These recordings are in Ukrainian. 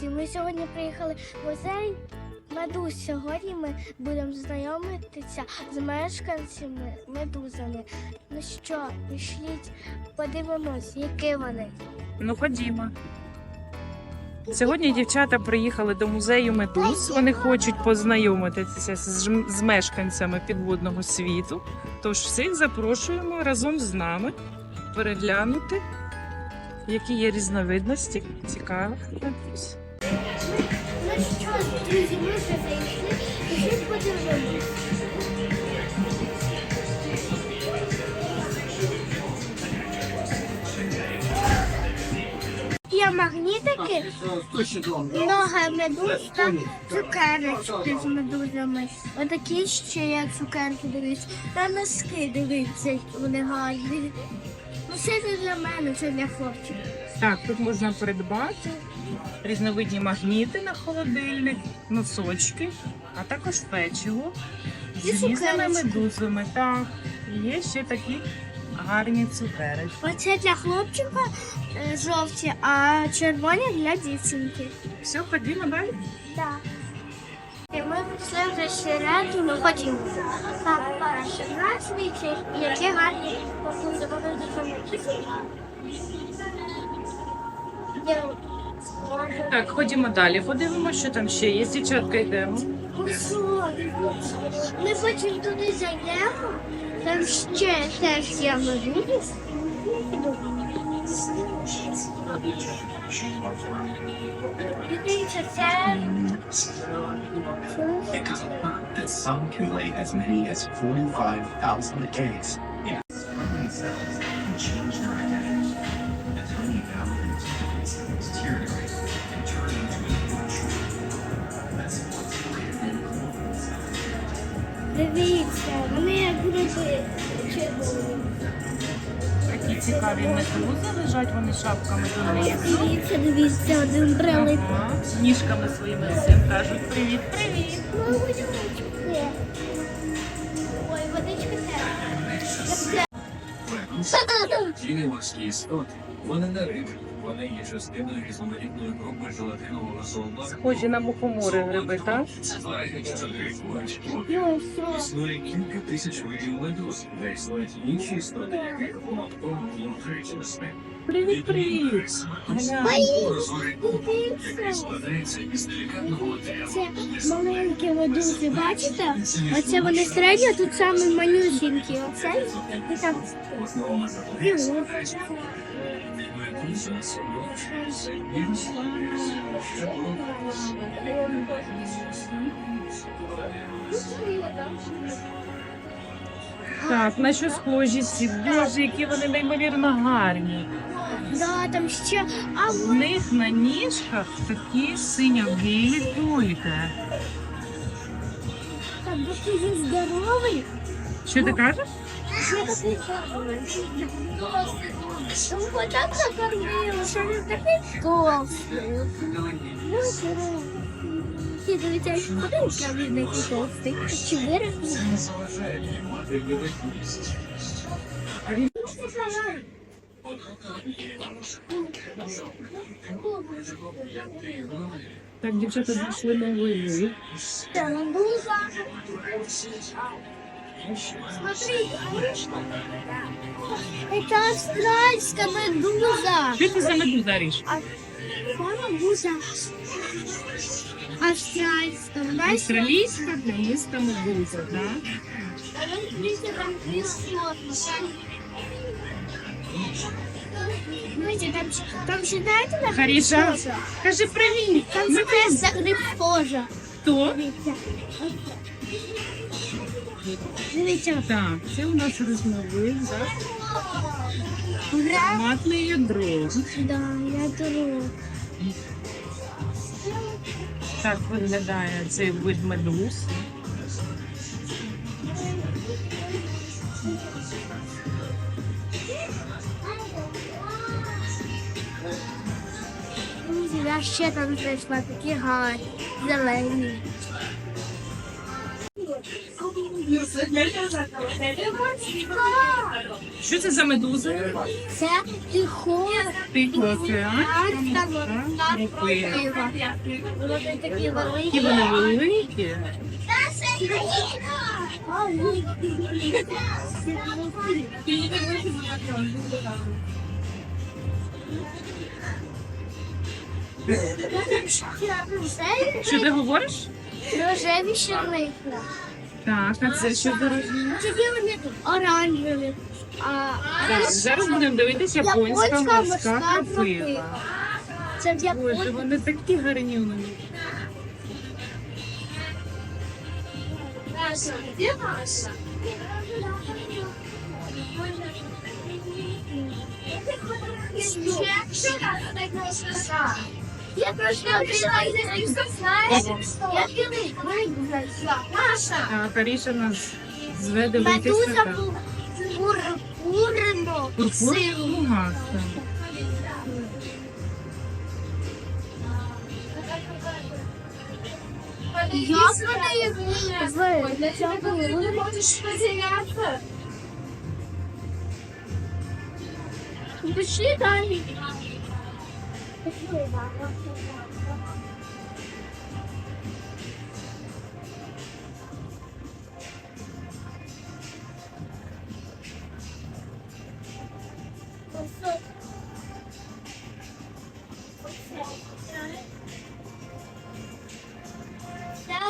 друзі, ми сьогодні приїхали в музей медуз. Сьогодні ми будемо знайомитися з мешканцями медузами. Ну що, пішліть, подивимось, які вони. Ну, ходімо. Сьогодні дівчата приїхали до музею медуз. Вони хочуть познайомитися з, мешканцями підводного світу. Тож всіх запрошуємо разом з нами переглянути, які є різновидності цікавих медуз. Що, друзі, ми вже зайшли, пішліть подивимось. Є магнітики, много медуз та цукерочки з медузами. Отакі ще є цукерки, дивіться. Та носки, дивіться, вони гарні. Ну, це не для мене, це для хлопчиків. Так, тут можна придбати різновидні магніти на холодильник, носочки, а також печиво з І різними цукерочки. медузами. Так, є ще такі гарні цукерочки. Оце для хлопчика е, жовті, а червоні для дівчинки. Все, ходімо далі. Так. І ми прийшли вже середину, ходімо. Так, перше, на світі, які гарні дуже Так, ходімо далі. Подивимося, що там ще є. Дівчатка йдемо. Ми потім туди зайдемо, там ще теж є можливість. Дивіться, це It is a fact that some can lay as many as 45,000 eggs. Yeah. Sperm cells can change their Такі не медузи лежать вони шапками донизу. Дивіться, дивіться, один брелик. Ага. Ніжками своїми всім кажуть привіт, привіт. Ой, водичка Тілівські істоти. Вони не риби. Вони є частиною різноманітної групи желатинового золота. Схожі на мухомори гриби, так? Існує кілька тисяч видів медуз, де існують інші істоти, яких. Привіт, привіт. Гля. який складається із делікатного матеріалу. Це маленькі медузи, бачите? Оце вони середні, а тут саме малюсінькі. Оце і там Так, на що схожі ці? Боже, які вони неймовірно гарні. Да, там ще. А В них на ніжках такі синьо-білі кульки. там такий він здоровий. Що ти кажеш? Що такий здоровий? Тому так закормили, що він такий толстий. Ну, дивіться, як ходить, а він такий толстий. Чи великість. Так, дівчата на вивід. Це медуза. Смотри, это австральская медуза. Що ти за медуза ріж? А це медуза австральська. Бачите? Австралійська плямиста медуза, так? Дивіться, там дві сотні. Знаєте, там, там ще знаєте на Харіша, кожа? кажи привіт. Там це за гриб кожа. Хто? Дивіться. Так, це у нас? Гра. Матне ядро. Да, я думаю. Так виглядає цей вид медуз. Я ще там знайшла такі гарні, зелені. Що це за медузи? Це тихо. Тихоокеан. Вони такі великі. вони великі. Що ти говориш? Рожеві щелики. Так, а це що дорогі? Тоді вони оранжеві. А зараз будемо дивитися японська морська копила. Це в Боже, Японії. вони такі гарнюні. Де Маша? Я просто Я білий, Маша. Так, Аріша нас зведе вийти Медуза свята. пурпурно силу. Ага, так. Як вони їх ви? Вони можеш поділяти. Пішли далі. Це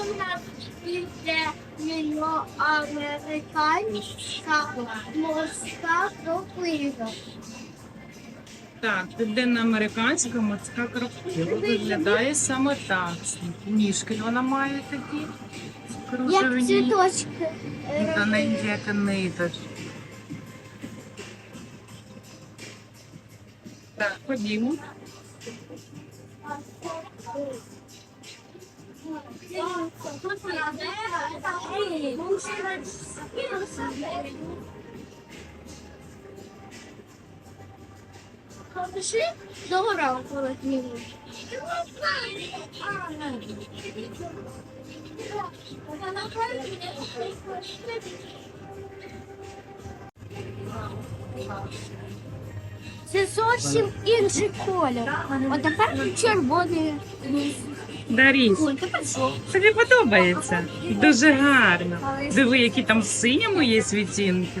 в нас південноамериканська морська копила. Так, південноамериканська морська крокодила виглядає саме так. Ніжки вона має такі Як кружевні. цвіточки. е, Та не як ниточ. Так, ходімо. Пиши до ранку летнімо. Це зовсім інший колір. От тепер червоний. Дарісь, Ой, тепер що? тобі подобається? Дуже гарно. Диви, які там в синьому є світінки.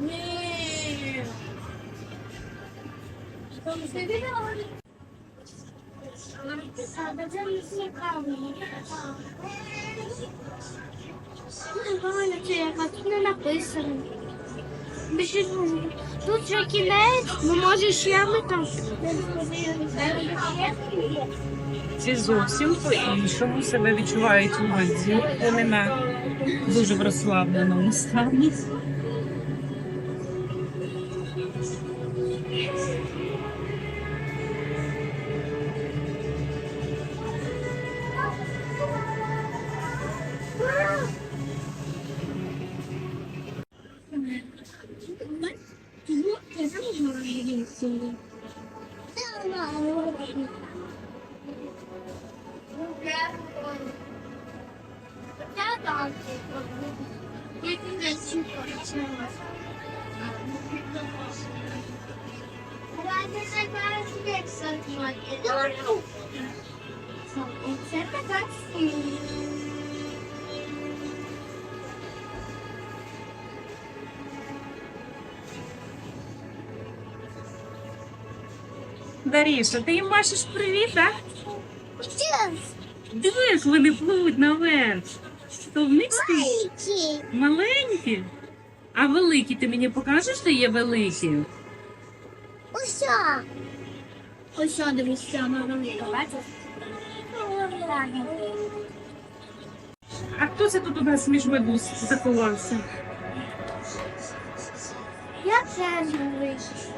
Ні. Тут не написано. Тут вже кінець, ну може ще ми там. Ці зовсім по-іншому себе відчувають у воді. Вони на дуже в розслабленому стані. Це така. Даріша, ти їм бачиш привіт, так? Диви, як вони пливуть наверх. То вниз ти маленькі. А великі ти мені покажеш, що є великі? Уся. Ось дивіться, вона велика, бачиш? А хто це тут у нас між медуз заховався? Я теж вийшов.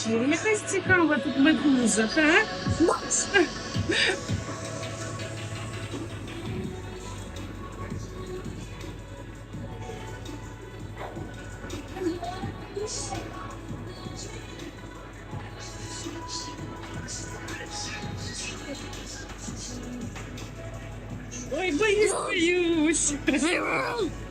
Ще якась цікава тут медуза, так? Zero!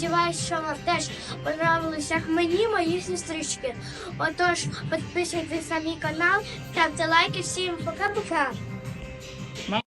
Друзі, сподіваюся, що вам теж понравилися як мені мої сестрички. Отож, підписуйтесь на мій канал, ставте лайки всім. Пока-пока.